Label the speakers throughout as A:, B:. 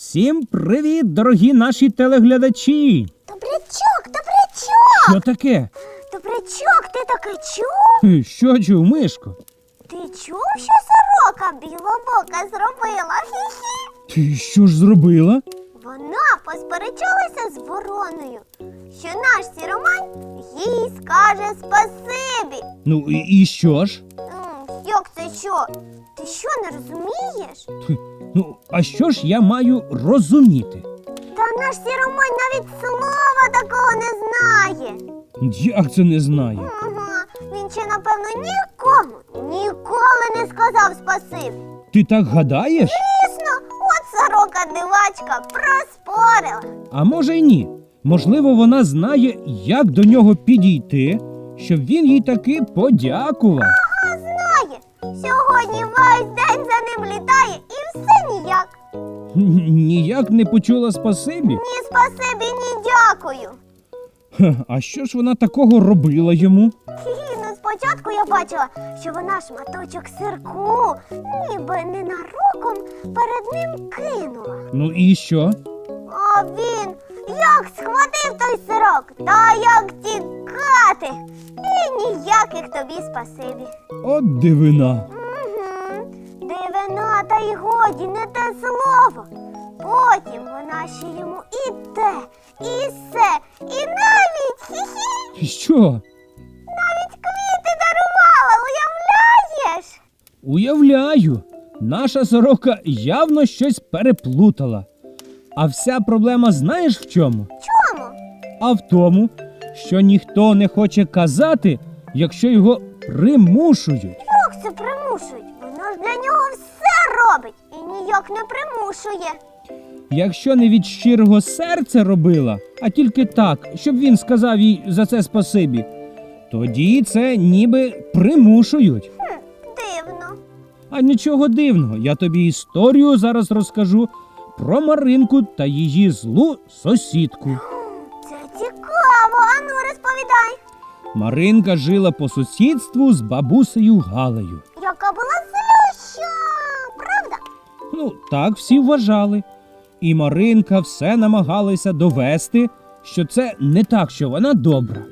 A: Всім привіт, дорогі наші телеглядачі!
B: Добрячок, добрячок!
A: Що таке?
B: Добрячок, ти таки чув?
A: Що чув, Мишко?
B: Ти чув, що сорока білобока зробила? Хі-хі.
A: Ти що ж зробила?
B: Вона посперечалася з вороною, що наш сіромань їй скаже спасибі.
A: Ну і, і що ж?
B: Як це що? Ти що не розумієш?
A: Ну, а що ж я маю розуміти?
B: Та наш сіромань навіть слова такого не знає.
A: Як це не знаю?
B: Ага, він ще, напевно, нікому ніколи не сказав спасибі.
A: Ти так гадаєш?
B: Звісно, от сорока дивачка проспорила.
A: А може й ні. Можливо, вона знає, як до нього підійти, щоб він їй таки подякував.
B: Сьогодні весь день за ним літає і все ніяк.
A: Ніяк не почула спасибі.
B: Ні спасибі, ні дякую.
A: А що ж вона такого робила йому?
B: Хі-хі, ну спочатку я бачила, що вона шматочок сирку, ніби ненароком перед ним кинула.
A: Ну і що?
B: А він як схватив той сирок, та як тікати. Ніяких тобі спасибі.
A: От дивина.
B: Угу. Дивина, та й годі не те слово. Потім вона ще йому і те, і все, і навіть хі-хі,
A: Що?
B: навіть квіти дарувала, уявляєш?
A: Уявляю, наша сорока явно щось переплутала. А вся проблема знаєш в чому?
B: Чому?
A: А в тому, що ніхто не хоче казати, якщо його примушують.
B: Як це примушують? Вона ж для нього все робить і ніяк не примушує.
A: Якщо не від щирого серця робила, а тільки так, щоб він сказав їй за це спасибі, тоді це ніби примушують.
B: Хм, дивно.
A: А нічого дивного, я тобі історію зараз розкажу про Маринку та її злу сусідку.
B: Це цікаво, ану розповідай.
A: Маринка жила по сусідству з бабусею Галею.
B: Яка була злюща, правда?
A: Ну, так всі вважали. І Маринка все намагалася довести, що це не так, що вона добра.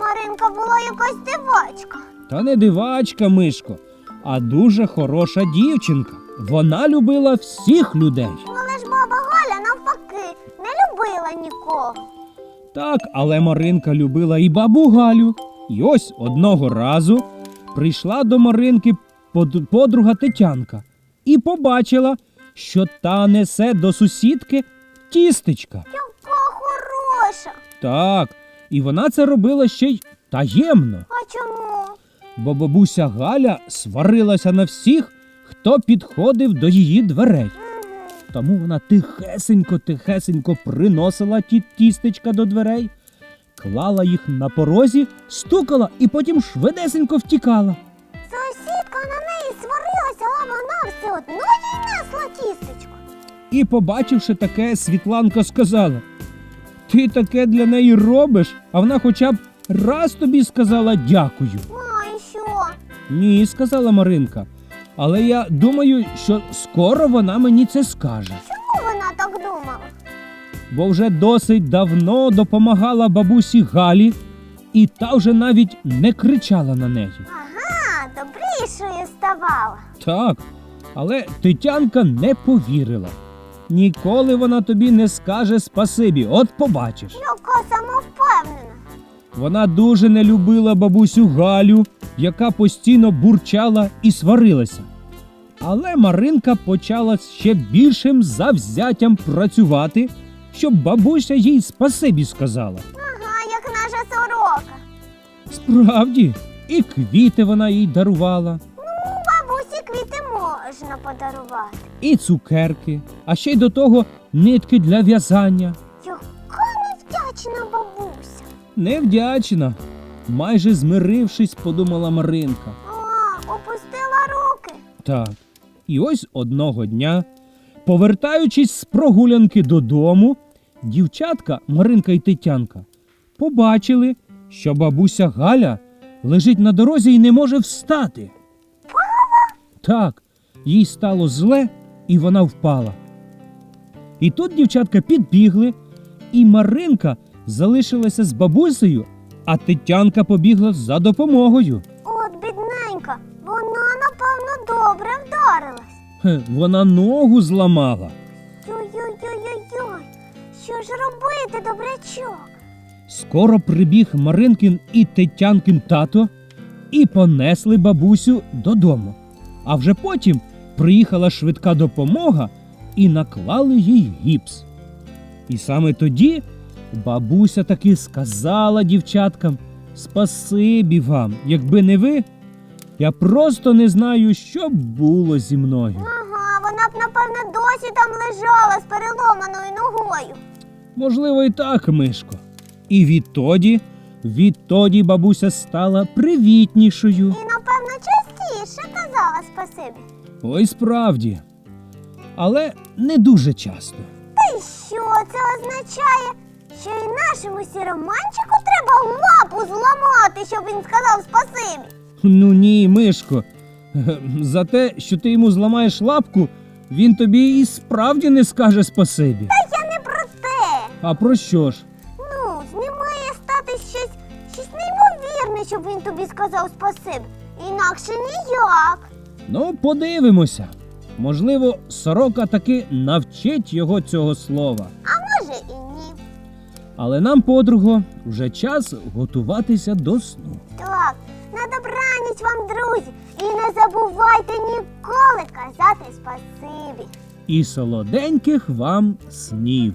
B: Маринка була якась дивачка.
A: Та не дивачка, Мишко, а дуже хороша дівчинка. Вона любила всіх людей.
B: Але ж баба Галя навпаки не любила нікого.
A: Так, але Маринка любила і бабу Галю. І ось одного разу прийшла до Маринки под- подруга Тетянка і побачила, що та несе до сусідки тістечка.
B: Яка хороша.
A: Так, і вона це робила ще й таємно,
B: А чому?
A: бо бабуся Галя сварилася на всіх, хто підходив до її дверей. Тому вона тихесенько, тихесенько приносила ті тістечка до дверей, клала їх на порозі, стукала і потім швидесенько втікала.
B: Сусідка на неї сварилася, а вона все одно їй несла тістечко.
A: І, побачивши таке, Світланка сказала: Ти таке для неї робиш, а вона хоча б раз тобі сказала дякую.
B: А що?
A: Ні, сказала Маринка. Але я думаю, що скоро вона мені це скаже,
B: Чому вона так думала?
A: бо вже досить давно допомагала бабусі Галі, і та вже навіть не кричала на неї.
B: Ага, добрішою ставала.
A: Так, але Тетянка не повірила. Ніколи вона тобі не скаже спасибі, от побачиш.
B: Яка самовпевнена.
A: Вона дуже не любила бабусю Галю, яка постійно бурчала і сварилася. Але Маринка почала ще більшим завзяттям працювати, щоб бабуся їй спасибі сказала.
B: Ага, як наша сорока.
A: Справді, і квіти вона їй дарувала,
B: Ну, бабусі квіти можна подарувати.
A: і цукерки, а ще й до того нитки для в'язання.
B: Невдячна.
A: Майже змирившись, подумала Маринка.
B: А, опустила руки.
A: Так. І ось одного дня, повертаючись з прогулянки додому, дівчатка Маринка і Тетянка побачили, що бабуся Галя лежить на дорозі і не може встати. Так, їй стало зле, і вона впала. І тут дівчатка підбігли, і Маринка залишилася з бабусею, а Тетянка побігла за допомогою.
B: От бідненька, вона, напевно, добре вдарилась.
A: Хе, вона ногу зламала.
B: Що ж робити, добрячок?
A: Скоро прибіг Маринкин і Тетянкин тато і понесли бабусю додому. А вже потім приїхала швидка допомога і наклали їй гіпс. І саме тоді бабуся таки сказала дівчаткам Спасибі вам, якби не ви, я просто не знаю, що б було зі мною.
B: Ага, вона б, напевно, досі там лежала з переломаною ногою.
A: Можливо, і так, Мишко. І відтоді, відтоді бабуся стала привітнішою.
B: І, напевно, частіше казала спасибі.
A: Ой, справді. Але не дуже часто.
B: Та й що це означає? Що і нашому сіроманчику треба лапу зламати, щоб він сказав спасибі.
A: Ну ні, Мишко. За те, що ти йому зламаєш лапку, він тобі і справді не скаже спасибі.
B: Та я не про те.
A: А про що ж?
B: Ну, з ним має стати щось, щось неймовірне, щоб він тобі сказав спасибі. Інакше ніяк.
A: Ну, подивимося. Можливо, сорока таки навчить його цього слова. Але нам, подруго, вже час готуватися до сну.
B: Так, на добраніч вам, друзі. І не забувайте ніколи казати спасибі.
A: І солоденьких вам снів.